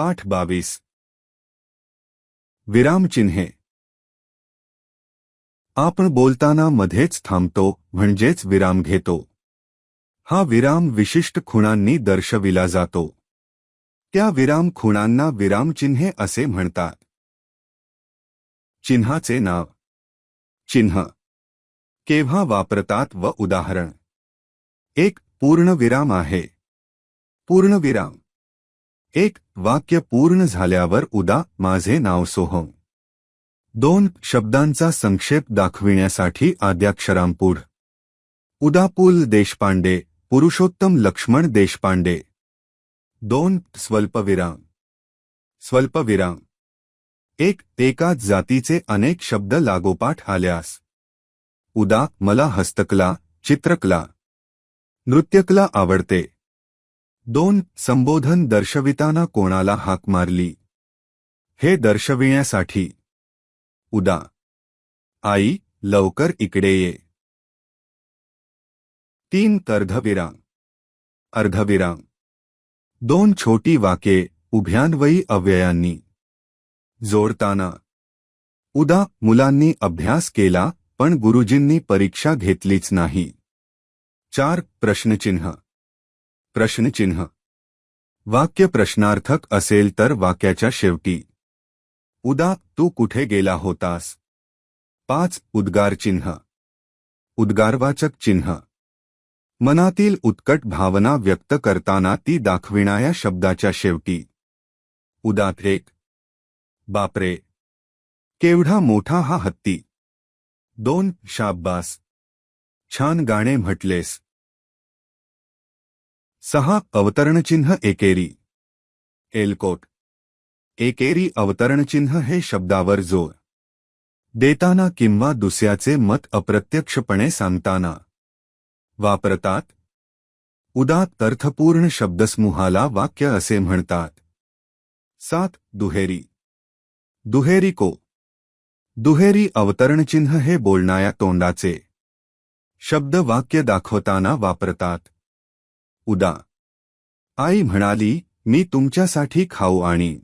पाठ बावीस. विरामचिन्हे आपण बोलताना मध्येच थांबतो म्हणजेच विराम घेतो. हा विराम विशिष्ट खुणांनी दर्शविला जातो. त्या विराम खुणांना विरामचिन्हे असे म्हणतात. चिन्हाचे नाव. चिन्ह. केव्हा वापरतात व उदाहरण. एक पूर्णविराम आहे. पूर्णविराम एक वाक्य पूर्ण झाल्यावर उदा माझे नाव सोहम. दोन शब्दांचा संक्षेप दाखविण्यासाठी आद्याक्षरांपुढ. उदापूल देशपांडे पुरुषोत्तम लक्ष्मण देशपांडे. दोन स्वल्पविराम. स्वल्पविराम. एक एकाच जातीचे अनेक शब्द लागोपाठ आल्यास. उदा मला हस्तकला चित्रकला. नृत्यकला आवडते. दोन संबोधन दर्शविताना कोणाला हाक मारली? हे दर्शविण्यासाठी. उदा. आई लवकर इकडे ये. तीन अर्धविराम अर्धविराम. दोन छोटी वाके उभ्यान्वयी अव्ययांनी. जोडताना. उदा मुलांनी अभ्यास केला पण गुरुजींनी परीक्षा घेतलीच नाही. चार प्रश्नचिन्ह. प्रश्नचिन्ह. वाक्य प्रश्नार्थक असेल तर वाक्याच्या शेवटी. उदा तू कुठे गेला होतास? पाच उद्गार चिन्ह. उद्गारवाचक चिन्ह. मनातील उत्कट भावना व्यक्त करताना ती दाखविणाऱ्या शब्दाच्या शेवटी. उदा एक बापरे. केवढा मोठा हा हत्ती. दोन शाब्बास छान गाणे म्हटलेस. सहा अवतरणचिन्ह एकेरी. एलकोट. एकेरी अवतरणचिन्ह हे शब्दावर जोर. देताना किंवा दुसऱ्याचे मत अप्रत्यक्षपणे सांगताना. वापरतात. उदात अर्थपूर्ण शब्दसमूहाला वाक्य असे म्हणतात. सात दुहेरी. दुहेरी को. दुहेरी अवतरणचिन्ह हे बोलणाया तोंडाचे. शब्द वाक्य दाखवताना वापरतात. उदा आई म्हणाली मी तुमच्यासाठी खाऊ आणि